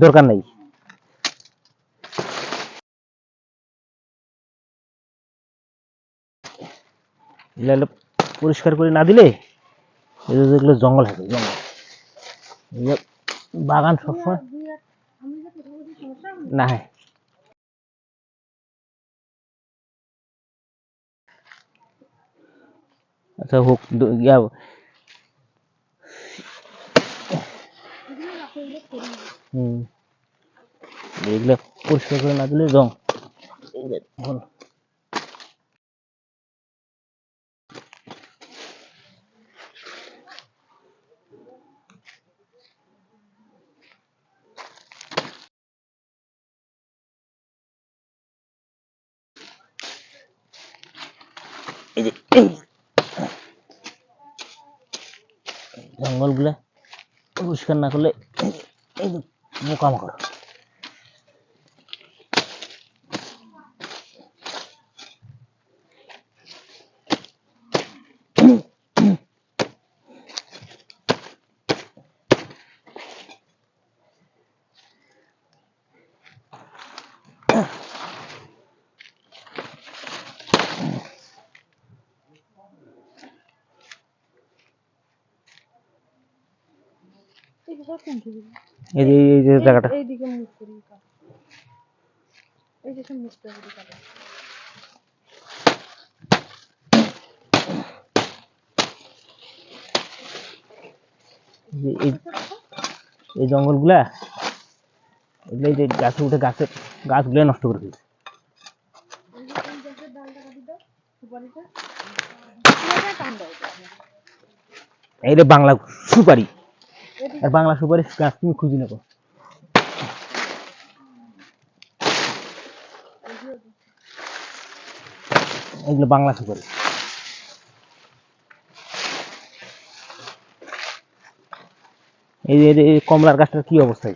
দরকার নেই। পরিষ্কার করে না দিলে এগুলো জঙ্গল হবে জঙ্গল। বাগান সবসময় না হ্যাঁ। আচ্ছা হোক দ- ইয়া হুম। এগুলো পরিষ্কার করে না দিলে এই যে। জঙ্গলগুলা পরিষ্কার না করলে もうかまから。这个照片就是。এই যে এই যে জায়গাটা এইদিকে মুখ করি এই যে মুখটা করি কাটো। এই জঙ্গলগুলা এগুলো এই যে গাছে উঠে গাছের গাছগুলো নষ্ট করে এটা। এইটা বাংলা সুপারি আর বাংলা গাছ তুমি খুঁজি নেব। এগুলো বাংলা এই যে কমলার গাছটার কি অবস্থা?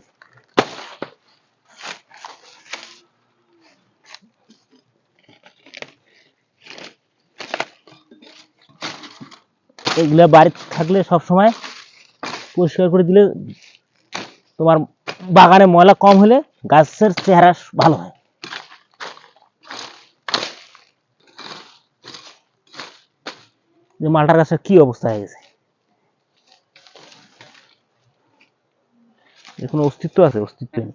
এগুলা বাড়িতে থাকলে সব সময় পরিষ্কার করে দিলে তোমার বাগানে ময়লা কম হলে গাছের চেহারা ভালো হয়। যে মালটার গাছের কি অবস্থা হয়ে গেছে? এর কোনো অস্তিত্ব আছে? অস্তিত্ব নেই।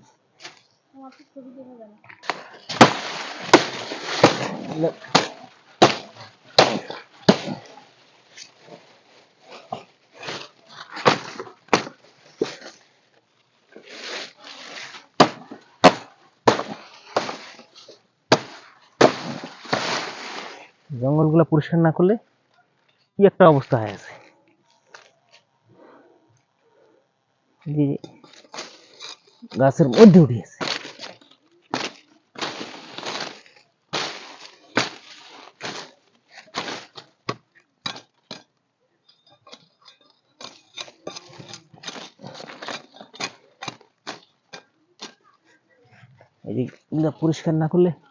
আমার তো ছবি দেখা যায় না। জঙ্গলগুলো পরিষ্কার না করলে কি একটা অবস্থা হয়ে আছে যে গাছের মধ্যে উঠে আছে এই যে এগুলা পরিষ্কার না করলে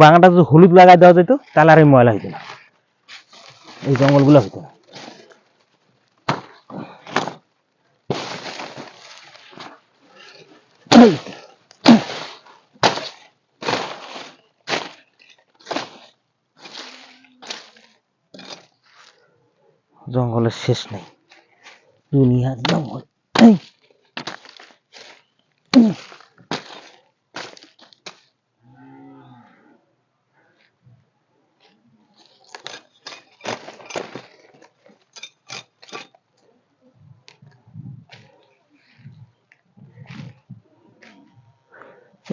বাগানটা যদি হলুদ লাগাই দেওয়া যেত, তাহলে আর এই ময়লা হইতো না। এই জঙ্গলগুলো হইতো না। জঙ্গলের শেষ নেই। দুনিয়ার জঙ্গল।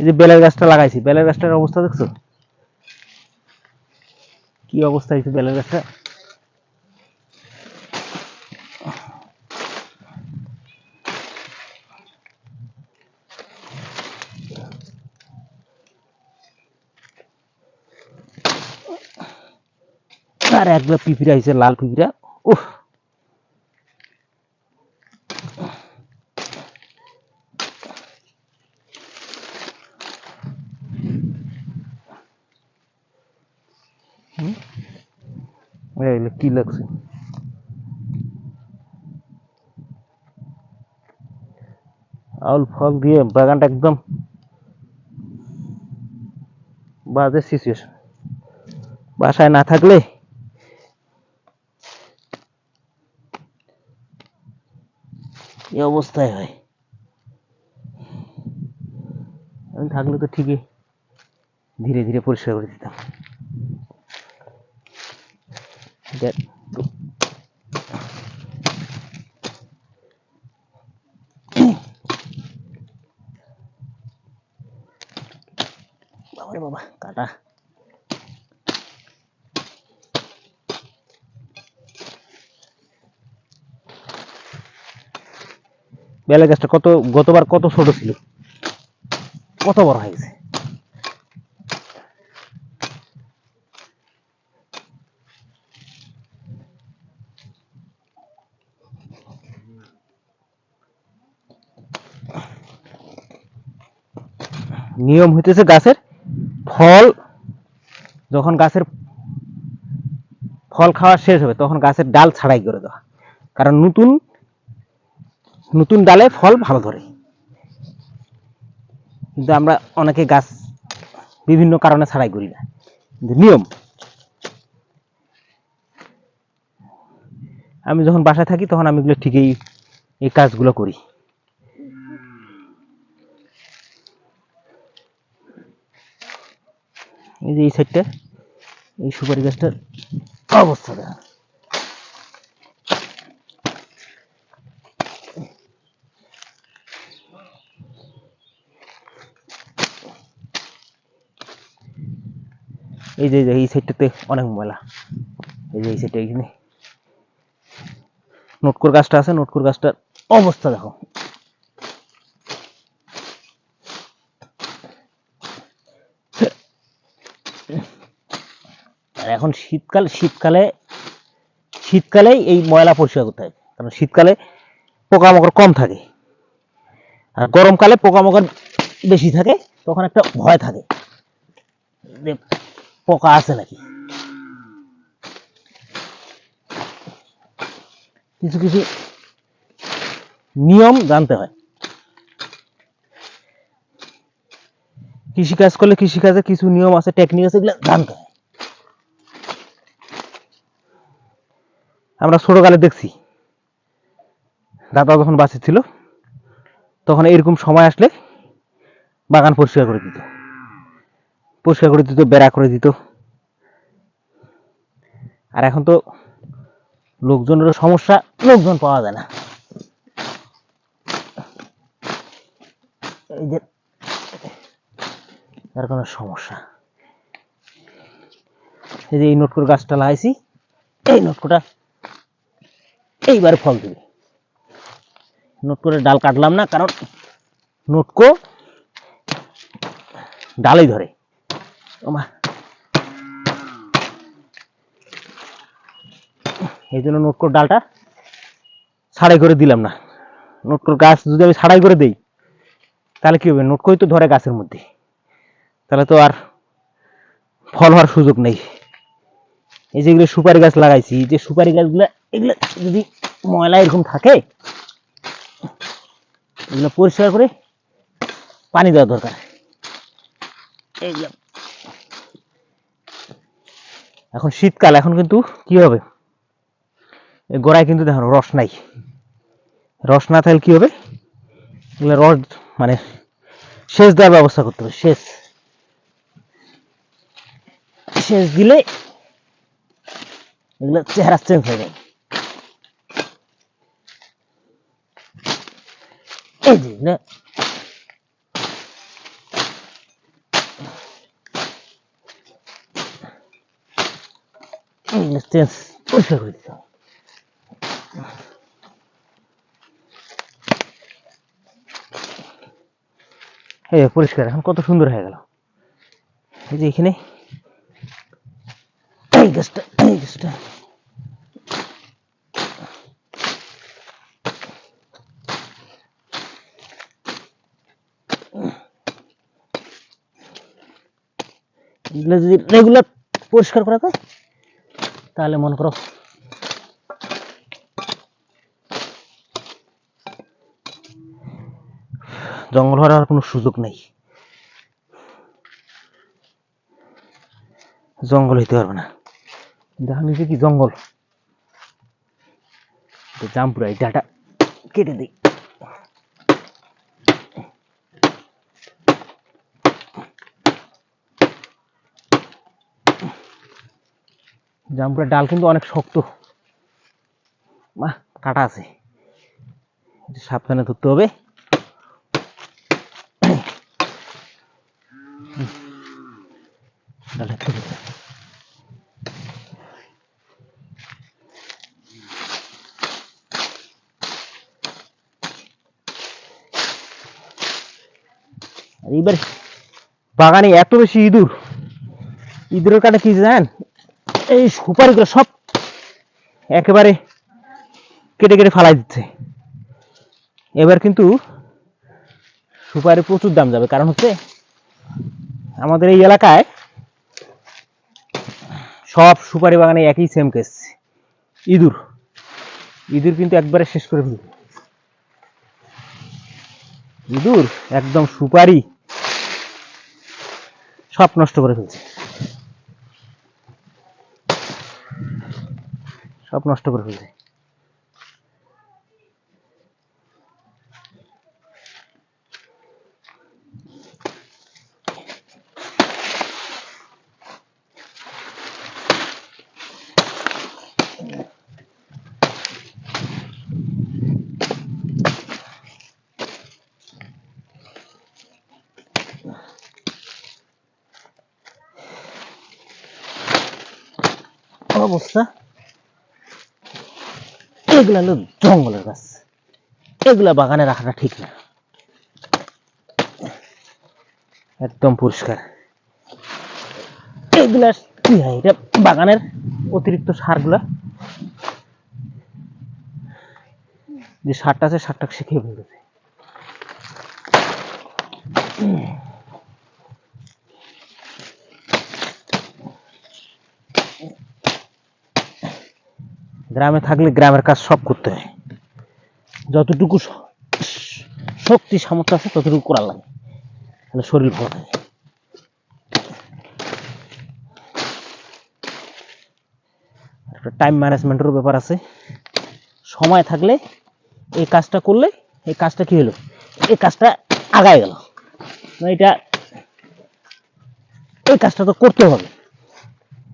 এই যে বেলের গাছটা লাগাইছি, বেলের গাছটার অবস্থা দেখছ? কি অবস্থা হয়েছে বেলের গাছটা? আর একবার পিঁপড়া হয়েছে, লাল পিঁপড়া। উহ এগুলো কি লাগছে আউল ফল দিয়ে বাগানটা একদম বাজে সিচুয়েশন বাসায় না থাকলে এই অবস্থায় হয় আমি থাকলে তো ঠিকই ধীরে ধীরে পরিষ্কার করে দিতাম দেখ, বাবারে বাবা কাটা বেলা গাছটা কত গতবার কত ছোট ছিল? কত বড় হয়ে গেছে নিয়ম হইতেছে গাছের ফল, যখন গাছের ফল খাওয়া শেষ হবে, তখন গাছের ডাল ছাড়াই করে দেওয়া। কারণ নতুন নতুন ডালে ফল ভালো ধরে। কিন্তু আমরা অনেকে গাছ বিভিন্ন কারণে ছাড়াই করি না। নিয়ম। আমি যখন বাসায় থাকি, তখন আমি এগুলো ঠিকই এই কাজগুলো করি। এই যে এই সাইডটা এই সুপারি গাছটার অবস্থা দেখা এই যে, এই সাইডটাতে অনেক ময়লা। এই যে, এই সাইডটা এইখানে নোটকোর গাছটা আছে, নোটকোর গাছটার অবস্থা দেখো। এখন শীতকাল, শীতকালে, শীতকালেই এই ময়লা পরিষ্কার করতে হয়। কারণ শীতকালে পোকামাকড় কম থাকে। আর গরমকালে পোকামাকড় বেশি থাকে, তখন একটা ভয় থাকে। পোকা আছে নাকি? কিছু কিছু নিয়ম জানতে হয়। কৃষিকাজ করলে কৃষিকাজে কিছু নিয়ম আছে টেকনিক আছে, এগুলো জানতে হয়। আমরা ছোটকালে দেখছি। দাদা যখন বাসে ছিল, তখন এরকম সময় আসলে বাগান পরিষ্কার করে দিত। পরিষ্কার করে দিত, বেড়া করে দিত। আর এখন তো লোকজনের সমস্যা, লোকজন পাওয়া যায় না। এই যে তার কোনো সমস্যা। এই যে এই নোটকোর গাছটা লাগাইছি, এই নোটকোটা এইবারে ফল দিবে। নোটকোরের ডাল কাটলাম না, কারণ নোটকো ডালেই ধরে। ওমা। এই জন্য নোটকোর ডালটা ছাড়াই করে দিলাম না। নোটকোর গাছ যদি আমি ছাড়াই করে দেই, তাহলে কি হবে? নোটকোই তো ধরে গাছের মধ্যে। তাহলে তো আর ফল হওয়ার সুযোগ নেই। এই যেগুলো সুপারি গাছ লাগাইছি, যে সুপারি গাছগুলো, এগুলো যদি ময়লা এরকম থাকে। এগুলো পরিষ্কার করে পানি দেওয়া দরকার। এইগুলো এখন শীতকাল এখন কিন্তু কি হবে? গোড়ায় কিন্তু দেখো রস নাই। রস না থাকলে কি হবে? এগুলো রস মানে সেচ দেওয়ার ব্যবস্থা করতে হবে সেচ। সেচ দিলে এগুলো চেহারা চেঞ্জ হয়ে যায়। এই যে এগুলো চেঞ্জ পরিষ্কার এই পরিষ্কার এখন কত সুন্দর হয়ে গেল এই যে এখানে এই গাছটা এই গাছটা এগুলো যদি রেগুলার পরিষ্কার করা যায়, তাহলে মনে করো জঙ্গল হওয়ার আর কোনো সুযোগ নেই। জঙ্গল হইতে পারবে না। দেখা নিচে কি জঙ্গল? জামপুরা এই ডাটা কেটে দিই। জামপুরা ডাল কিন্তু অনেক শক্ত। মা কাটা আছে। সাবধানে ধরতে হবে। এইবার বাগানে এত বেশি ইঁদুর। ইঁদুরের কারণে কি জানেন? এই সুপারিগুলো সব একেবারে কেটে কেটে ফালাই দিচ্ছে। এবার কিন্তু সুপারি প্রচুর দাম যাবে। কারণ হচ্ছে আমাদের এই এলাকায় সব সুপারি বাগানে একই সেম কেস ইঁদুর। ইঁদুর কিন্তু একবারে শেষ করে ফেলবে। ইঁদুর একদম সুপারি সব নষ্ট করে ফেলছে। সব নষ্ট করে ফেলছে অবস্থা এগুলা হলো জঙ্গলের গাছ। এগুলা বাগানে রাখাটা ঠিক না। একদম পরিষ্কার। এগুলা কি হয়? এটা বাগানের অতিরিক্ত সারগুলা? যে সারটা আছে সারটা শিখিয়ে ফেলতেছে। গ্রামে থাকলে গ্রামের কাজ সব করতে হয়। যতটুকু শক্তি, সামর্থ্য আছে ততটুকু করার লাগে। তাহলে শরীর ভালো থাকে। টাইম ম্যানেজমেন্টেরও ব্যাপার আছে। সময় থাকলে এই কাজটা করলে, এই কাজটা কি হলো? এই কাজটা আগায় গেল। এটা এই কাজটা তো করতে হবে।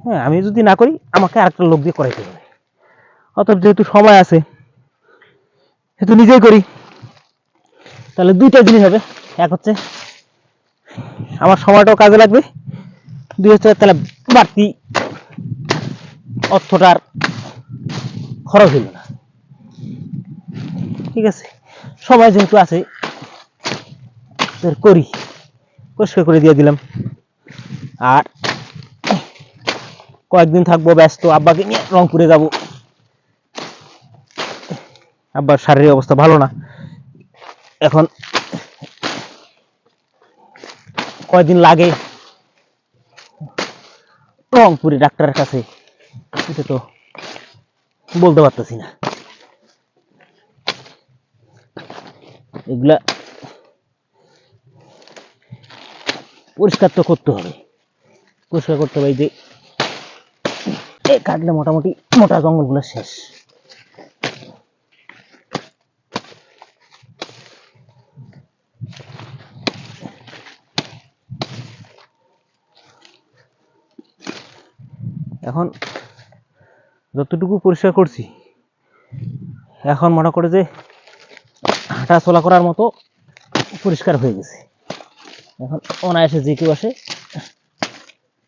হ্যাঁ আমি যদি না করি, আমাকে আরেকটা লোক দিয়ে করাইতে হবে। অতএব যেহেতু সময় আছে, সেহেতু নিজেই করি। তাহলে দুইটা জিনিস হবে। এক হচ্ছে, আমার সময়টাও কাজে লাগবে। দুই হচ্ছে, তাহলে বাড়তি অর্থটার খরচ হইল না। ঠিক আছে? সময় যেহেতু আছে করি। পরিষ্কার করে দিয়ে দিলাম। আর কয়েকদিন থাকব, ব্যস্ত, আব্বাকে নিয়ে রংপুরে যাব। আব্বার শারীরিক অবস্থা ভালো না। এখন কয়দিন লাগে? রংপুরে ডাক্তারের কাছে। এটা তো বলতে পারতেছি না। এগুলা পরিষ্কার তো করতে হবে। পরিষ্কার করতে হবে যে কাটলে মোটামুটি মোটা জঙ্গলগুলো শেষ। এখন যতটুকু পরিষ্কার করছি, এখন মনে করে যে হাঁটা চলা করার মতো পরিষ্কার হয়ে গেছে। এখন অনায়াসে যে কেউ আসে,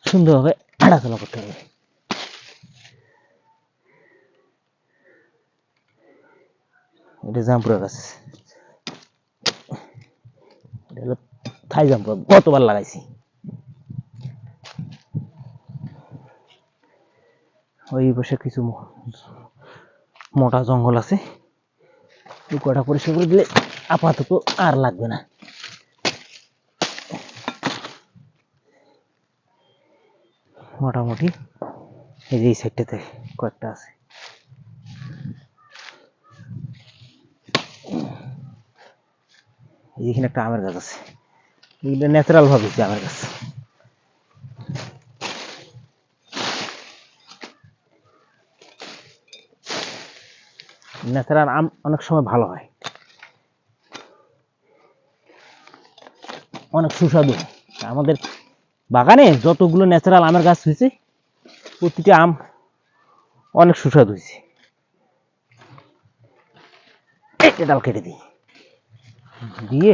সুন্দরভাবে হাঁটা চলা করতে হবে এটা জামপুরা গাছ এটা হলো থাই জামপুরা, গতবার লাগাইছি। ওই পাশে কিছু মোটা জঙ্গল আছে। কটা পরিষ্কার করে দিলে আপাতত আর লাগবে না। মোটামুটি এই যে এই সাইডটাতে কয়েকটা আছে। এই যে এখানে একটা আমের গাছ আছে। এগুলো ন্যাচারাল ভাবে আমের গাছ। ন্যাচারাল আম অনেক সময় ভালো হয়। অনেক সুস্বাদু। আমাদের বাগানে যতগুলো ন্যাচারাল আমের গাছ হয়েছে, প্রতিটা আম অনেক সুস্বাদু হয়েছে। এই ডাল কেটে দিই। দিয়ে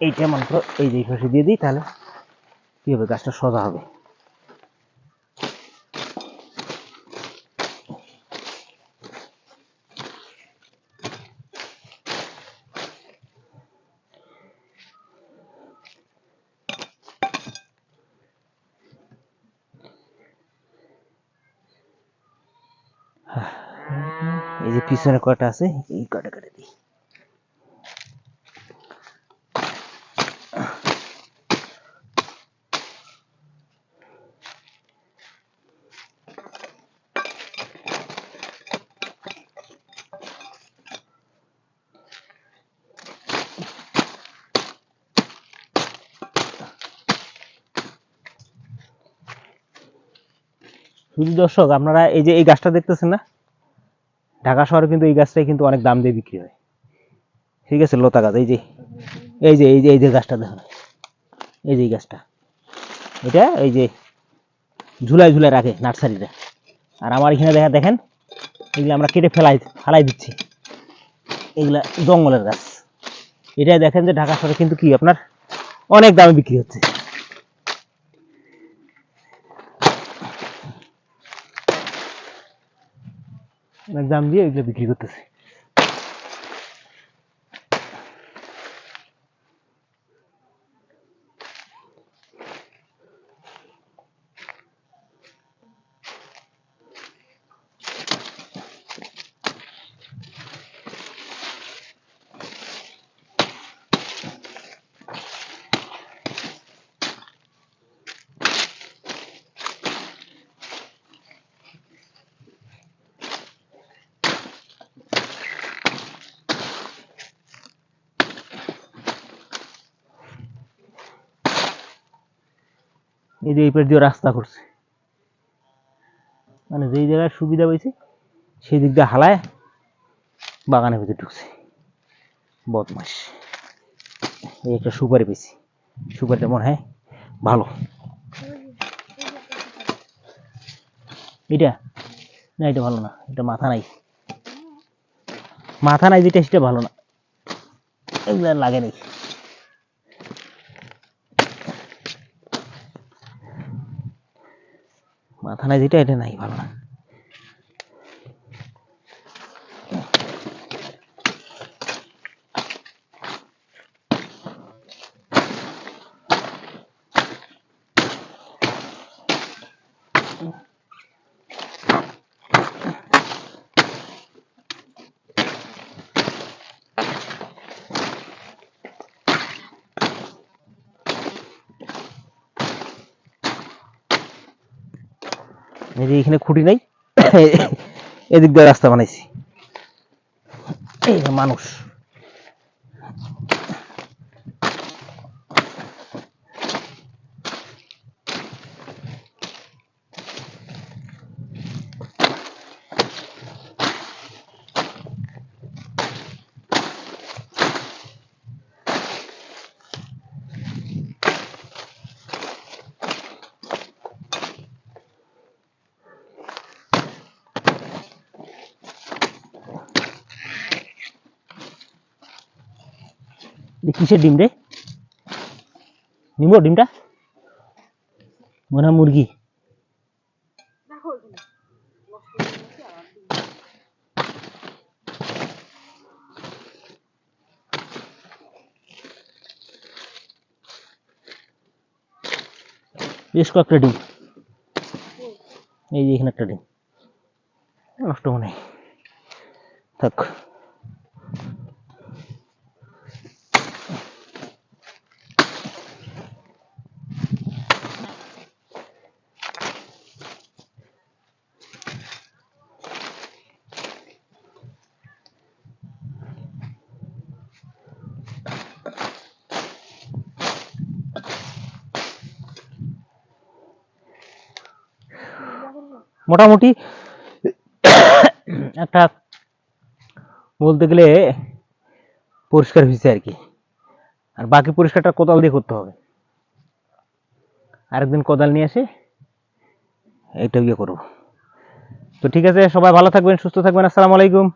এইটা মনে করো এই যে পাশে দিয়ে দিই, তাহলে কি হবে? গাছটা সজা হবে। এই যে পিছনে কয়টা আছে? এই কেটে দিই। শুধু দর্শক, আপনারা এই যে এই গাছটা দেখতেছেন না? ঢাকা শহরে কিন্তু এই গাছটাই কিন্তু অনেক দাম দিয়ে বিক্রি হয়। ঠিক আছে, লতা গাছ, এই যে এই যে এই যে এই যে গাছটা দেখুন। এই যে এই গাছটা। এটা এই যে ঝুলাই ঝুলাই রাখে নার্সারিটা। আর আমার এখানে দেখা দেখেন, এগুলো আমরা কেটে ফেলাই ফেলাই দিচ্ছি। এগুলা জঙ্গলের গাছ। এটাই দেখেন যে ঢাকা শহরে কিন্তু কি, আপনার অনেক দামে বিক্রি হচ্ছে। দাম দিয়ে এগুলো বিক্রি করতেছে। এই যে এই পাশ দিয়ে রাস্তা করছে। মানে যেই জায়গায় সুবিধা পেয়েছে সেই দিক দিয়ে হালায় বাগানের ভিতরে ঢুকছে। বদমাস এই একটা সুপারি পেয়েছি সুপারিটা মনে হয় ভালো। এটা? না, এটা ভালো না। এটা মাথা নাই। মাথা নাই যেটা সেটা ভালো না। এগুলো লাগে নাকি মাথা নাই যেটা এটা নাই ভালো না। এই যে এখানে খুঁটি নাই এদিক দিয়ে রাস্তা বানাইছি। এই মানুষ। কিসের ডিম রে নিব ডিমটা মনে হয় মুরগি রাখো ওখানে নষ্ট হয়ে গেছে আর দিই। বেশ কয়েকটা ডিম এই যে এখানে একটা ডিম নষ্ট মনে হয়। থাক মোটামুটি একটা বলতে গেলে পরিষ্কার হয়েছে আর কি। আর বাকি পরিষ্কারটা কোদাল দিয়ে করতে হবে। আরেকদিন কোদাল নিয়ে আসে এইটা ইয়ে করব। তো ঠিক আছে, সবাই ভালো থাকবেন, সুস্থ থাকবেন, আসসালামু আলাইকুম।